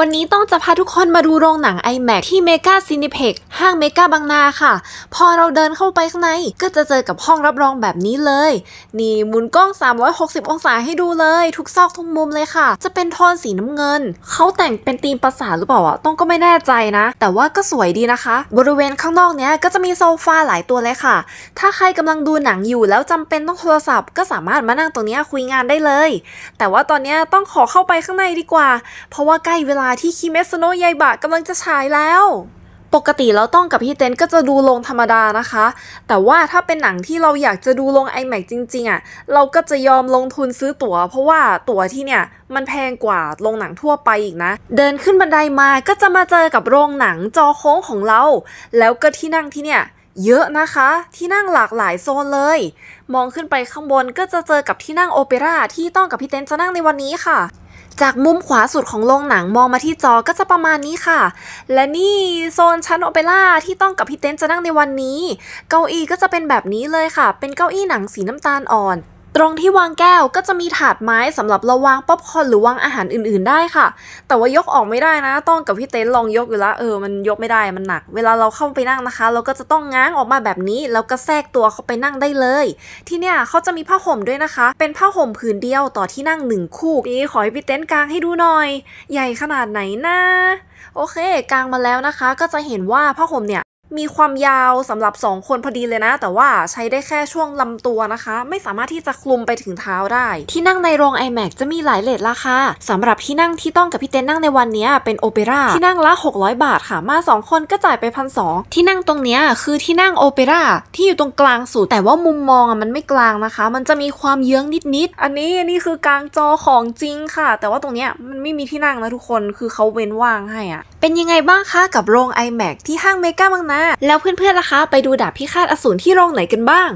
วันนี้ต้องจะพาทุกคนมาดูโรงหนัง iMac ที่เมกาซินิเพ็กห้างเมกาบางนาค่ะ พอเราเดินเข้าไปข้างใน ก็จะเจอกับห้องรับรองแบบนี้เลย นี่หมุนกล้อง 360 องศาให้ดูเลย ทุกซอกทุกมุมเลยค่ะ จะเป็นโทนสีน้ำเงิน เขาแต่งเป็นธีมปราสาทหรือเปล่าอะต้องก็ไม่แน่ใจนะ แต่ว่าก็สวยดีนะคะ บริเวณข้างนอกเนี้ยก็จะมีโซฟาหลายตัวเลยค่ะ ถ้าใครกำลังดูหนังอยู่แล้วจำเป็นต้องโทรศัพท์ ก็สามารถมานั่งตรงนี้คุยงานได้เลย แต่ว่าตอนนี้ต้องขอเข้าไปข้างในดีกว่า เพราะว่าใกล้เวลาที่คิเมสโนะยายบะกำลังจะฉายแล้ว ปกติเราต้องกับพี่เต้นก็จะดูลงธรรมดานะคะ แต่ว่าถ้าเป็นหนังที่เราอยากจะดูลง iMac จริงๆอะ่ะ เราก็จะยอมลงทุนซื้อตั๋ว เพราะว่าตั๋วที่เนี่ยมันแพงกว่าโรงหนังทั่วไปอีกนะ เดินขึ้นบันไดมาก็จะมาเจอกับโรงหนังจอโค้งของเรา แล้วก็ที่นั่งที่เนี่ยเยอะนะคะที่นั่งหลากหลายโซนเลย มองขึ้นไปข้างบนก็จะเจอกับที่นั่งโอเปร่าที่ต้องกับพี่เต้นจะนั่งในวันนี้ค่ะ จากมุมขวาสุดของโรงหนังมองมาที่จอก็จะประมาณนี้ค่ะ และนี่โซนชั้นโอเปร่าที่ต้องกับพี่เต้นจะนั่งในวันนี้ เก้าอี้ก็จะเป็นแบบนี้เลยค่ะ เป็นเก้าอี้หนังสีน้ำตาลอ่อน ตรงที่วางแก้วก็จะมีถาดไม้สำหรับเราวางป๊อปคอร์นหรือวางอาหารอื่นๆได้ค่ะ แต่ว่ายกออกไม่ได้นะ ต้องกับพี่เต้นลองยกอยู่แล้วเออมันยกไม่ได้มันหนัก เวลาเราเข้าไปนั่งนะคะ เราก็จะต้องง้างออกมาแบบนี้แล้วก็แทรกตัวเข้าไปนั่งได้เลย ที่เนี่ยเขาจะมีผ้าห่มด้วยนะคะ เป็นผ้าห่มผืนเดียวต่อที่นั่งหนึ่งคู่นี่ขอให้พี่เต้นกลางให้ดูหน่อย ใหญ่ขนาดไหนนะโอเคกลางมาแล้วนะคะ ก็จะเห็นว่าผ้าห่มเนี่ย มีความยาวสำหรับ 2 คนพอดีเลยนะ แต่ว่าใช้ได้แค่ช่วงลำตัวนะคะ ไม่สามารถที่จะคลุมไปถึงเท้าได้ ที่นั่งในโรง iMac จะมีหลายเลทราคาสำหรับที่นั่งที่ต้องกับพี่เต้นนั่งในวันนี้เป็นโอเปร่าที่นั่งละ 600 บาทค่ะ มา 2 คนก็จ่ายไปพันสที่นั่งตรงเนี้ยคือที่นั่งโอเปร่าที่อยู่ตรงกลางสุด แต่ว่ามุมมองอะมันไม่กลางนะคะ มันจะมีความเยื้องนิดๆอันนี้อันนี้คือกลางจอของจริงค่ะ แต่ว่าตรงเนี้ยมันไม่มีที่นั่งนะทุกคนคือเขาเว้นว่างให้อะเป็นยังไงบ้างคะกับโรง iMac ที่ห้างเมกาบางนาแล้วเพื่อนๆล่ะคะ ไปดูดาบพิฆาตอสูรที่โรงไหนกันบ้าง